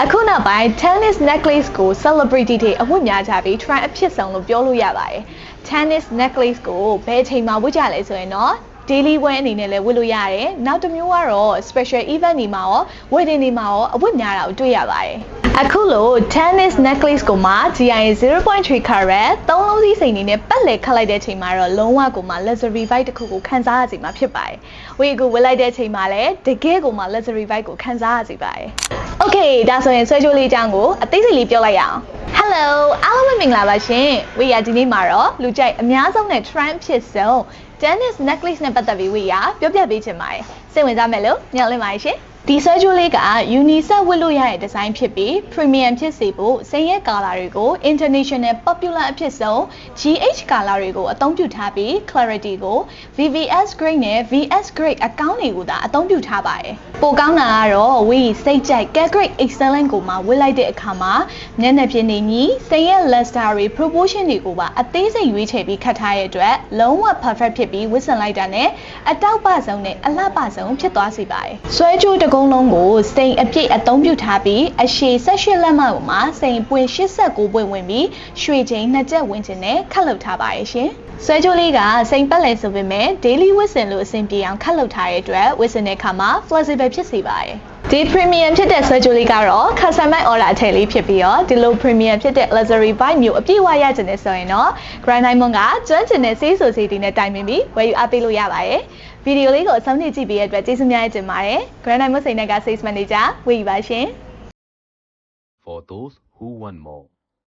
အခုနောက်ပိုင်း tennis necklace ကို celebrity တွေအဝတ်များကြပြီး trend အဖြစ်ဆုံးလို့ပြောလို့ရပါတယ် tennis necklace ကိုဘယ်အချိန်မှာဝတ်ကြလဲဆိုရင်တော့ daily wear အနေနဲ့လည်းဝတ်လို့ရတယ်နောက်တစ်မျိုးကတော့ special event တွေမှာရော wedding တွေမှာရောအဝတ်များတာကိုတွေ့ရပါတယ်အခုလို tennis necklace ကိုမှ GI 0.3 carat သုံးလုံးစည်းစိန်နေနဲ့ပတ်လည်ခတ်လိုက်တဲ့အချိန်မှာတော့လုံးဝကိုမှ luxury vibe တစ်ခုကိုခံစားရစီမှာဖြစ်ပါတယ်။ဝေကိုဝတ်လိုက်တဲ့အချိန်မှာလည်းတကယ်ကိုမှ luxury vibe ကိုခံစားရစီပါတယ်။ Okay ဒါဆိုရင်ဆွဲကြိုးလေးအကြောင်းကိုအသေးစိတ်လေးပြောလိုက်ရအောင်။ Hello အားလုံးပဲမင်္ဂလာပါရှင်။ဝေရဒီနေ့မှာတော့လူကြိုက်အများဆုံးနဲ့ trend ဖြစ်ဆုံး tennis necklace နဲ့ပတ်သက်ပြီးဝေရပြောပြပေးချင်ပါတယ်။စိတ်ဝင်စားမယ်လို့ညှော်လင့်ပါတယ်ရှင်။ ဒီဆွဲကြိုးလေးက unisex ဝတ်လို့ရတဲ့ဒီဇိုင်းဖြစ်ပြီး premium ဖြစ်စေဖို့စိန်ရဲ့ color တွေကို international popular အဖြစ်ဆုံး GH color တွေကိုအသုံးပြုထားပြီး clarity ကို VVS grade နဲ့ VS grade အကောင့်တွေကိုသာအသုံးပြုထားပါတယ်။ပိုကောင်းတာကတော့ we စိတ်ကြိုက် Care grade excellent ကိုမှဝတ်လိုက်တဲ့အခါမှာမျက်နှာပြင်နေညီစိန်ရဲ့ luster တွေ proportion တွေကိုပါအသေးစိတ်ရွေးချယ်ပြီးခတ်ထားတဲ့အတွက်လုံးဝ perfect ဖြစ်ပြီးဝတ်ဆင်လိုက်တာနဲ့အတောက်ပဆုံးနဲ့အလှပဆုံးဖြစ်သွားစေပါတယ်။ဆွဲကြိုးတစ်ကုန်းလုံးကိုစိန်အပြည့်အသုံးပြုထားပြီးအရှည်18လက်မကိုမှစိန်ပွင့်89ပွင့်ဝင်ပြီးရွှေချိန်နှစ်ကျက်ဝင်ခြင်းနဲ့ခတ်လုပ်ထားပါရဲ့ရှင်။ဆွဲကြိုးလေးကစိန်ပတ်လည်ဆိုပေမဲ့ daily ဝတ်ဆင်လို့အဆင်ပြေအောင်ခတ်လုပ်ထားတဲ့အတွက်ဝတ်ဆင်တဲ့အခါမှာ flexible ဖြစ်စေပါတယ်။ ဒီ premium ဖြစ်တဲ့ဆွဲကြိုးလေးကတော့ custom order အထည်လေးဖြစ်ပြီးတော့ဒီလို premium ဖြစ်တဲ့ luxury vibe မျိုးအပြည့်အဝရချင်တယ်ဆိုရင်တော့ Grand Diamond ကကျွမ်းကျင်တဲ့ sales society နဲ့တိုင်ပင်ပြီးဝယ်ယူအားပေးလို့ရပါတယ်။ဗီဒီယိုလေးကိုအဆုံးထိကြည့်ပေးရတဲ့အတွက်ကျေးဇူးများတင်ပါတယ်။ Grand Diamond စိန်နဲ့က sales manager ဝေယူပါရှင်။ for those who want more.